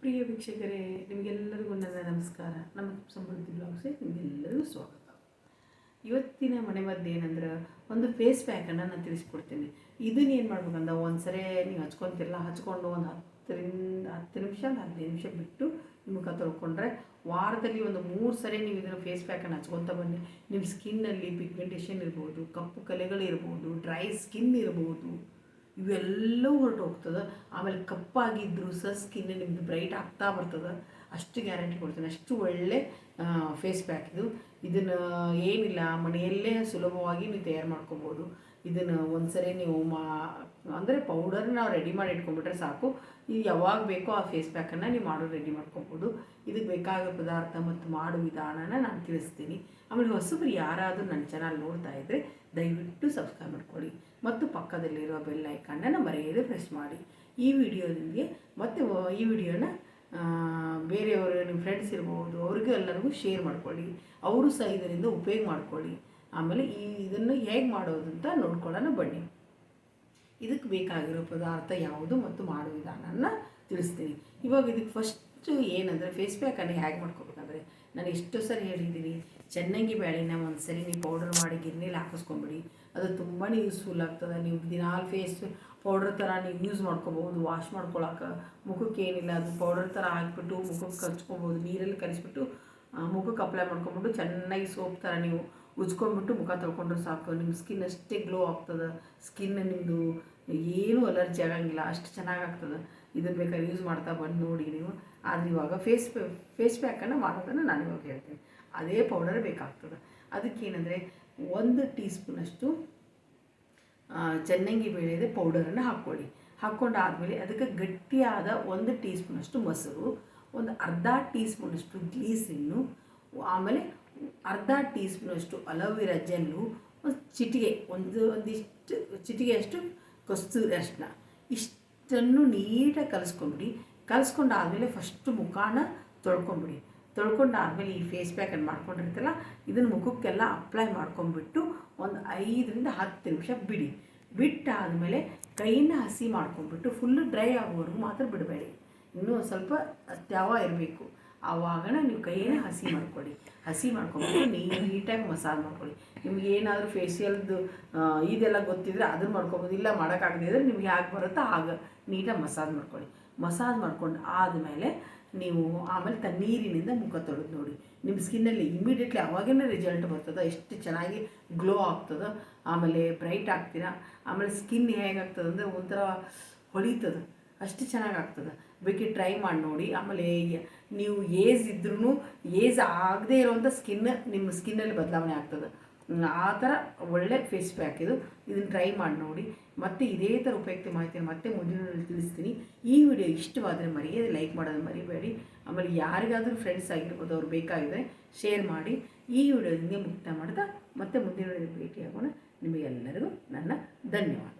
ಪ್ರಿಯ ವೀಕ್ಷಕರೇ, ನಿಮಗೆಲ್ಲರಿಗೂ ನನ್ನ ನಮಸ್ಕಾರ. ನಮ್ಮ ಸಮೃದ್ಧಿ ಬ್ಲಾಗ್ಸ್ಗೆ ನಿಮಗೆಲ್ಲರಿಗೂ ಸ್ವಾಗತ. ಇವತ್ತಿನ ಮನೆ ಮದ್ದು ಏನಂದ್ರೆ, ಒಂದು ಫೇಸ್ ಪ್ಯಾಕನ್ನು ನಾನು ತಿಳಿಸ್ಕೊಡ್ತೀನಿ. ಇದನ್ನ ಏನು ಮಾಡ್ಬೇಕಂದ್ರೆ ಒಂದು ಸರಿ ನೀವು ಹಚ್ಕೊತಿರಲ್ಲ ಹಚ್ಕೊಂಡು ಒಂದು ಹತ್ತರಿಂದ, ಹತ್ತು ನಿಮಿಷ ಹದಿನೈದು ನಿಮಿಷ ಬಿಟ್ಟು ಮುಖ ತೊಳ್ಕೊಂಡ್ರೆ ವಾರದಲ್ಲಿ ಒಂದು ಮೂರು ಸರಿ ನೀವು ಇದನ್ನು ಫೇಸ್ ಪ್ಯಾಕನ್ನು ಹಚ್ಕೊತ ಬನ್ನಿ. ನಿಮ್ಮ ಸ್ಕಿನ್ನಲ್ಲಿ ಪಿಗ್ಮೆಂಟೇಷನ್ ಇರ್ಬೋದು, ಕಪ್ಪು ಕಲೆಗಳು ಇರ್ಬೋದು ಡ್ರೈ ಸ್ಕಿನ್ ಇರ್ಬೋದು. ಇವೆಲ್ಲವೂ ಹೊರಟು ಹೋಗ್ತದೆ ಆಮೇಲೆ ಕಪ್ಪಾಗಿದ್ದರೂ ಸಹ ಸ್ಕಿನ್ ನಿಮ್ಮದು ಬ್ರೈಟ್ ಆಗ್ತಾ ಬರ್ತದೆ. ಅಷ್ಟು ಗ್ಯಾರಂಟಿ ಕೊಡ್ತೀನಿ. ಅಷ್ಟು ಒಳ್ಳೆ ಫೇಸ್ ಪ್ಯಾಕ್ ಇದು. ಇದನ್ನು ಏನಿಲ್ಲ, ಮನೆಯಲ್ಲೇ ಸುಲಭವಾಗಿ ನೀವು ತಯಾರು ಮಾಡ್ಕೊಬೋದು. ಇದನ್ನು ಒಂದ್ಸರಿ ನೀವು ಮಾ, ಅಂದರೆ ಪೌಡರ್ ನಾವು ರೆಡಿ ಮಾಡಿ ಇಟ್ಕೊಂಡ್ಬಿಟ್ರೆ ಸಾಕು. ಇದು ಯಾವಾಗ ಬೇಕೋ ಆ ಫೇಸ್ ಪ್ಯಾಕನ್ನು ನೀವು ಮಾಡೋ ರೆಡಿ ಮಾಡ್ಕೊಬೋದು. ಇದಕ್ಕೆ ಬೇಕಾಗೋ ಪದಾರ್ಥ ಮತ್ತು ಮಾಡೋ ವಿಧಾನನ ನಾನು ತಿಳಿಸ್ತೀನಿ. ಆಮೇಲೆ ಹೊಸಬ್ರು ಯಾರಾದರೂ ನನ್ನ ಚಾನಲ್ ನೋಡ್ತಾ ಇದ್ದರೆ ದಯವಿಟ್ಟು ಸಬ್ಸ್ಕ್ರೈಬ್ ಮಾಡ್ಕೊಳ್ಳಿ. ಮತ್ತು ಪಕ್ಕದಲ್ಲಿರುವ ಬೆಲ್ ಐಕಾನನ್ನು ಮರೆಯದೆ ಪ್ರೆಸ್ ಮಾಡಿ. ಈ ವಿಡಿಯೋದೊಂದಿಗೆ ಮತ್ತು, ಈ ವಿಡಿಯೋನ ಬೇರೆಯವರು ನಿಮ್ಮ ಫ್ರೆಂಡ್ಸ್ ಇರ್ಬೋದು, ಅವ್ರಿಗೂ ಎಲ್ಲರಿಗೂ ಶೇರ್ ಮಾಡ್ಕೊಳ್ಳಿ. ಅವರು ಸಹ ಇದರಿಂದ ಉಪಯೋಗ ಮಾಡ್ಕೊಳ್ಳಿ. ಆಮೇಲೆ ಈ ಇದನ್ನು ಹೇಗೆ ಮಾಡೋದು ಅಂತ ನೋಡ್ಕೊಳ್ಳೋಣ ಬನ್ನಿ. ಇದಕ್ಕೆ ಬೇಕಾಗಿರೋ ಪದಾರ್ಥ ಯಾವುದು ಮತ್ತು ಮಾಡೋ ವಿಧಾನನ ತಿಳಿಸ್ತೀನಿ. ಇವಾಗ ಇದಕ್ಕೆ ಫಸ್ಟು ಏನಂದರೆ ಫೇಸ್ ಪ್ಯಾಕನ್ನು ಹೇಗೆ ಮಾಡ್ಕೋಬೇಕಂದ್ರೆ ನಾನು ಎಷ್ಟೋ ಸರಿ ಹೇಳಿದ್ದೀನಿ, ಚೆನ್ನಾಗಿ ಬೇಳೆನ ಒಂದು ಸರಿ ನೀವು ಪೌಡರ್ ಮಾಡಿ ಗಿರ್ನೀಲಿ ಹಾಕಿಸ್ಕೊಂಬಿಡಿ. ಅದು ತುಂಬಾ ಯೂಸ್ಫುಲ್ ಆಗ್ತದೆ. ನೀವು ದಿನಾಲು ಫೇಸ್ ಪೌಡ್ರ್ ಥರ ನೀವು ಯೂಸ್ ಮಾಡ್ಕೋಬೋದು ವಾಶ್ ಮಾಡ್ಕೊಳಕ್ಕೆ ಮುಖಕ್ಕೆ ಏನಿಲ್ಲ, ಅದು ಪೌಡರ್ ಥರ ಹಾಕ್ಬಿಟ್ಟು ಮುಖಕ್ಕೆ ಕಚ್ಕೊಬೋದು ನೀರಲ್ಲಿ ಕಲಿಸ್ಬಿಟ್ಟು ಮುಖಕ್ಕೆ ಅಪ್ಲೈ ಮಾಡ್ಕೊಂಬಿಟ್ಟು ಚೆನ್ನಾಗಿ ಸೋಪ್ ಥರ ನೀವು ಉಜ್ಕೊಂಡ್ಬಿಟ್ಟು ಮುಖ ತೊಳ್ಕೊಂಡ್ರೆ ಸಾಕು. ನಿಮ್ಮ ಸ್ಕಿನ್ ಅಷ್ಟೇ ಗ್ಲೋ ಆಗ್ತದೆ. ಸ್ಕಿನ್ ನಿಮ್ಮದು ಏನೂ ಅಲರ್ಜಿ ಆಗಂಗಿಲ್ಲ, ಅಷ್ಟು ಚೆನ್ನಾಗಿ ಆಗ್ತದೆ. ಇದನ್ನು ಬೇಕಾದ್ರೆ ಯೂಸ್ ಮಾಡ್ತಾ ಬಂದು ನೋಡಿ ನೀವು. ಆದರೆ ಇವಾಗ ಫೇಸ್ ಫೇಸ್ ಪ್ಯಾಕನ್ನು ಮಾಡೋದನ್ನು ನಾನು ಇವಾಗ ಹೇಳ್ತೀನಿ. ಅದೇ ಪೌಡರ್ ಬೇಕಾಗ್ತದೆ. ಅದಕ್ಕೇನೆಂದರೆ ಒಂದು ಟೀ ಸ್ಪೂನಷ್ಟು ಚೆನ್ನಂಗಿ ಬೆಳೆಯದೆ ಪೌಡರನ್ನು ಹಾಕ್ಕೊಳ್ಳಿ. ಹಾಕ್ಕೊಂಡಾದಮೇಲೆ ಅದಕ್ಕೆ ಗಟ್ಟಿಯಾದ ಒಂದು ಟೀ ಸ್ಪೂನಷ್ಟು ಮೊಸರು, ಒಂದು ಅರ್ಧ ಟೀ ಸ್ಪೂನಷ್ಟು ಗ್ಲೀಸಿನ್ನು ಆಮೇಲೆ ಅರ್ಧ ಟೀ ಸ್ಪೂನಷ್ಟು ಅಲೋವೆರಾ ಜೆಲ್ಲು, ಒಂದು ಚಿಟಿಗೆ, ಒಂದು, ಒಂದಿಷ್ಟು ಚಿಟಿಗೆಯಷ್ಟು ಕಸ್ತೂರಿ ಅರಿಶಿನ. ಇಷ್ಟನ್ನು ನೀಟಾಗಿ ಕಲಿಸ್ಕೊಂಡ್ಬಿಡಿ. ಕಲಿಸ್ಕೊಂಡು ಆದಮೇಲೆ ಫಸ್ಟು ಮುಖಾನ ತೊಳ್ಕೊಂಬಿಡಿ ತೊಳ್ಕೊಂಡಾದಮೇಲೆ ಈ ಫೇಸ್ ಪ್ಯಾಕನ್ನು ಮಾಡ್ಕೊಂಡಿರ್ತಲ್ಲ ಇದನ್ನು ಮುಖಕ್ಕೆಲ್ಲ ಅಪ್ಲೈ ಮಾಡ್ಕೊಂಬಿಟ್ಟು ಒಂದು ಐದರಿಂದ ಹತ್ತು ನಿಮಿಷ ಬಿಡಿ. ಬಿಟ್ಟಾದಮೇಲೆ ಕೈನ ಹಸಿ ಮಾಡ್ಕೊಂಡ್ಬಿಟ್ಟು ಫುಲ್ಲು ಡ್ರೈ ಆಗೋವರೆಗೂ ಮಾತ್ರ ಬಿಡಬೇಡಿ. ಇನ್ನೂ ಸ್ವಲ್ಪ ತ್ಯಾವ ಇರಬೇಕು. ಆವಾಗಣ ನೀವು ಕೈಯೇ ಹಸಿ ಮಾಡ್ಕೊಳ್ಳಿ ಹಸಿ ಮಾಡ್ಕೊಂಡು ನೀಟಾಗಿ ಮಸಾಜ್ ಮಾಡ್ಕೊಳ್ಳಿ ನಿಮ್ಗೆ ಏನಾದರೂ ಫೇಶಿಯಲ್ದು ಇದೆಲ್ಲ ಗೊತ್ತಿದ್ರೆ ಅದನ್ನು ಮಾಡ್ಕೊಬೋದು. ಇಲ್ಲ ಮಾಡೋಕ್ಕಾಗದೇ ಇದ್ರೆ ನಿಮ್ಗೆ ಯಾಕೆ ಬರುತ್ತೋ ಆಗ ನೀಟಾಗಿ ಮಸಾಜ್ ಮಾಡ್ಕೊಳ್ಳಿ ಮಸಾಜ್ ಮಾಡ್ಕೊಂಡು ಆದಮೇಲೆ ನೀವು ಆಮೇಲೆ ತಣ್ಣೀರಿನಿಂದ ಮುಖ ತೊಳೆದು ನೋಡಿ. ನಿಮ್ಮ ಸ್ಕಿನ್ನಲ್ಲಿ ಇಮಿಡಿಯೇಟ್ಲಿ ಅವಾಗೇ ರಿಸಲ್ಟ್ ಬರ್ತದೆ, ಎಷ್ಟು ಚೆನ್ನಾಗಿ ಗ್ಲೋ ಆಗ್ತದೆ, ಆಮೇಲೆ ಬ್ರೈಟ್ ಆಗ್ತೀರಾ, ಆಮೇಲೆ ಸ್ಕಿನ್ ಹೇಗಾಗ್ತದೆ ಅಂದರೆ ಒಂಥರ ಹೊಳಿತದೆ. ಅಷ್ಟು ಚೆನ್ನಾಗಿ ಆಗ್ತದೆ ಬೇಕಿ ಟ್ರೈ ಮಾಡಿ ನೋಡಿ. ಆಮೇಲೆ ನೀವು ಏಜ್ ಇದ್ರೂ ಏಜ್ ಆಗದೇ ಇರೋವಂಥ ಸ್ಕಿನ್ ನಿಮ್ಮ ಸ್ಕಿನ್ನಲ್ಲಿ ಬದಲಾವಣೆ ಆಗ್ತದೆ. ಆ ಥರ ಒಳ್ಳೆ ಫೇಸ್ ಪ್ಯಾಕ್ ಇದು. ಇದನ್ನು ಟ್ರೈ ಮಾಡಿ ನೋಡಿ. ಮತ್ತೆ ಇದೇ ಥರ ಉಪಯುಕ್ತ ಮಾಹಿತಿಯನ್ನು ಮತ್ತೆ ಮುಂದಿನ ತಿಳಿಸ್ತೀನಿ. ಈ ವಿಡಿಯೋ ಇಷ್ಟವಾದರೆ ಮರೆಯದೆ ಲೈಕ್ ಮಾಡೋದು ಮರಿಬೇಡಿ. ಆಮೇಲೆ ಯಾರಿಗಾದರೂ ಫ್ರೆಂಡ್ಸ್ ಆಗಿರ್ಬೋದು, ಅವ್ರು ಬೇಕಾಗಿದೆ ಶೇರ್ ಮಾಡಿ. ಈ ವಿಡಿಯೋದಿಂದ ಮುಕ್ತ ಮಾಡ್ತಾ ಮತ್ತೆ ಮುಂದಿನ ಭೇಟಿಯಾಗೋಣ. ನಿಮಗೆಲ್ಲರಿಗೂ ನನ್ನ ಧನ್ಯವಾದ.